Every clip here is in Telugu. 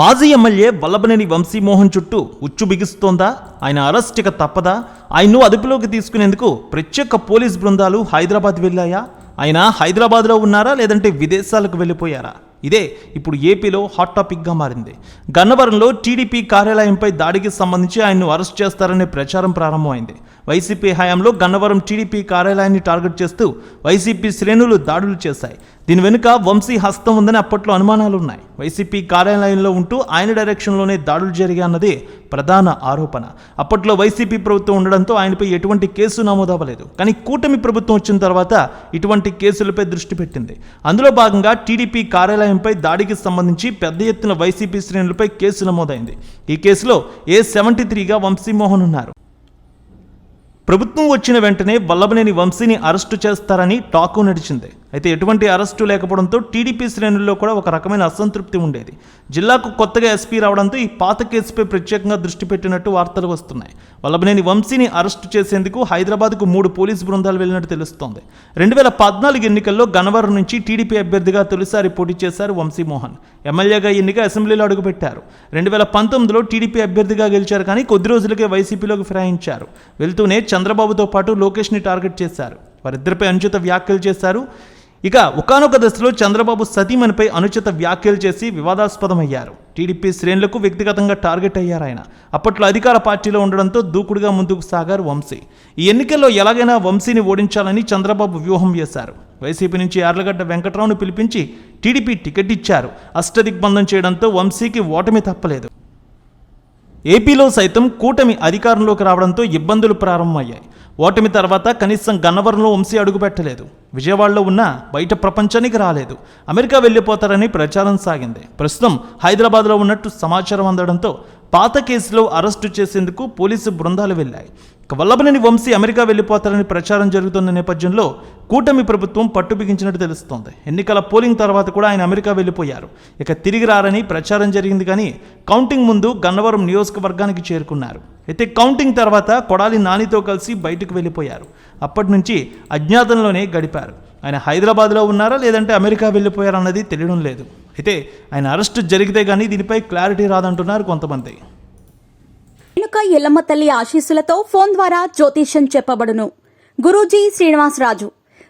మాజీ ఎమ్మెల్యే వల్లభనేని వంశీమోహన్ చుట్టూ ఉచ్చు బిగుస్తోందా? ఆయన అరెస్ట్ తప్పదా? ఆయన్ను అదుపులోకి తీసుకునేందుకు ప్రత్యేక పోలీస్ బృందాలు హైదరాబాద్ వెళ్ళాయా? ఆయన హైదరాబాద్లో ఉన్నారా లేదంటే విదేశాలకు వెళ్ళిపోయారా? ఇదే ఇప్పుడు ఏపీలో హాట్ టాపిక్గా మారింది. గన్నవరంలో టీడీపీ కార్యాలయంపై దాడికి సంబంధించి ఆయన్ను అరెస్ట్ చేస్తారనే ప్రచారం ప్రారంభమైంది. వైసీపీ హయాంలో గన్నవరం టీడీపీ కార్యాలయాన్ని టార్గెట్ చేస్తూ వైసీపీ శ్రేణులు దాడులు చేశాయి. దీని వెనుక వంశీ హస్తం ఉందని అప్పట్లో అనుమానాలు ఉన్నాయి వైసీపీ కార్యాలయంలో ఉంటూ ఆయన డైరెక్షన్లోనే దాడులు జరిగాయన్నది ప్రధాన ఆరోపణ. అప్పట్లో వైసీపీ ప్రభుత్వం ఉండడంతో ఆయనపై ఎటువంటి కేసు నమోదవ్వలేదు. కానీ కూటమి ప్రభుత్వం వచ్చిన తర్వాత ఇటువంటి కేసులపై దృష్టి పెట్టింది. అందులో భాగంగా టీడీపీ కార్యాలయంపై దాడికి సంబంధించి పెద్ద ఎత్తున వైసీపీ శ్రేణులపై కేసు నమోదైంది. ఈ కేసులో ఏ సెవెంటీ త్రీగా వంశీమోహన్ ఉన్నారు. ప్రభుత్వం వచ్చిన వెంటనే వల్లభనేని వంశీని అరెస్టు చేస్తారని టాకు నడిచింది. అయితే ఎటువంటి అరెస్టు లేకపోవడంతో టీడీపీ శ్రేణుల్లో కూడా ఒక రకమైన అసంతృప్తి ఉండేది. జిల్లాకు కొత్తగా ఎస్పీ రావడంతో ఈ పాత కేసుపై ప్రత్యేకంగా దృష్టి పెట్టినట్టు వార్తలు వస్తున్నాయి. వల్లభనేని వంశీని అరెస్టు చేసేందుకు హైదరాబాద్కు మూడు పోలీసు బృందాలు వెళ్ళినట్టు తెలుస్తోంది. రెండు వేల పద్నాలుగు ఎన్నికల్లో గన్నవరం నుంచి టీడీపీ అభ్యర్థిగా తొలిసారి పోటీ చేశారు వంశీమోహన్. ఎమ్మెల్యేగా ఎన్నిక అసెంబ్లీలో అడుగుపెట్టారు. రెండు వేల పంతొమ్మిదిలో టీడీపీ అభ్యర్థిగా గెలిచారు కానీ కొద్ది రోజులకే వైసీపీలోకి ఫిరాయించారు. వెళ్తూనే చంద్రబాబుతో పాటు లోకేష్ని టార్గెట్ చేశారు. వారిద్దరిపై అనుచిత వ్యాఖ్యలు చేశారు. ఇక ఒకానొక దశలో చంద్రబాబు సతీమణిపై అనుచిత వ్యాఖ్యలు చేసి వివాదాస్పదమయ్యారు. టీడీపీ శ్రేణులకు వ్యక్తిగతంగా టార్గెట్ అయ్యారు ఆయన. అప్పట్లో అధికార పార్టీలో ఉండడంతో దూకుడుగా ముందుకు సాగారు వంశీ. ఈ ఎన్నికల్లో ఎలాగైనా వంశీని ఓడించాలని చంద్రబాబు వ్యూహం వేశారు. వైసీపీ నుంచి యార్లగడ్డ వెంకట్రావును పిలిపించి టీడీపీ టికెట్ ఇచ్చారు. అష్టదిగ్బంధం చేయడంతో వంశీకి ఓటమి తప్పలేదు. ఏపీలో సైతం కూటమి అధికారంలోకి రావడంతో ఇబ్బందులు ప్రారంభమయ్యాయి. ఓటమి తర్వాత కనీసం గన్నవరంలో వంశీ అడుగుపెట్టలేదు విజయవాడలో ఉన్న బయట ప్రపంచానికి రాలేదు. అమెరికా వెళ్ళిపోతారని ప్రచారం సాగింది. ప్రస్తుతం హైదరాబాద్లో ఉన్నట్టు సమాచారం అందడంతో పాత కేసులో అరెస్టు చేసేందుకు పోలీసు బృందాలు వెళ్ళాయి. వల్లభనేని వంశీ అమెరికా వెళ్ళిపోతారని ప్రచారం జరుగుతున్న నేపథ్యంలో కూటమి ప్రభుత్వం పట్టుబిగించినట్టు తెలుస్తోంది. ఎన్నికల పోలింగ్ తర్వాత కూడా ఆయన అమెరికా వెళ్ళిపోయారు. ఇక తిరిగి రారని ప్రచారం జరిగింది కానీ కౌంటింగ్ ముందు గన్నవరం నియోజకవర్గానికి చేరుకున్నారు. అయితే కౌంటింగ్ తర్వాత కొడాలి నానితో కలిసి బయటకు వెళ్ళిపోయారు. అప్పటి నుంచి అజ్ఞాతంలోనే గడిపారు. ఆయన హైదరాబాద్లో ఉన్నారా లేదంటే అమెరికా వెళ్ళిపోయారా అన్నది తెలియడం లేదు. అయితే ఆయన అరెస్టు జరిగితే కానీ దీనిపై క్లారిటీ రాదంటున్నారు కొంతమంది. రేణుక ఎల్లమ్మ తల్లి ఆశీస్సులతో ఫోన్ ద్వారా జ్యోతిష్యం చెప్పబడును. గురూజీ శ్రీనివాసరాజు.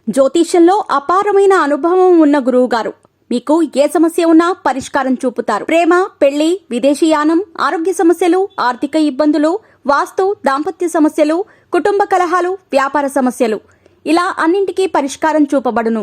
జ్యోతిష్యంలో అపారమైన అనుభవం ఉన్న గురువు గారు మీకు ఏ సమస్య ఉన్నా పరిష్కారం చూపుతారు. ప్రేమ పెళ్ళి విదేశీయానం ఆరోగ్య సమస్యలు ఆర్థిక ఇబ్బందులు వాస్తు దాంపత్య సమస్యలు కుటుంబ కలహాలు వ్యాపార సమస్యలు. ఇలా అన్నింటికీ పరిష్కారం చూపబడును.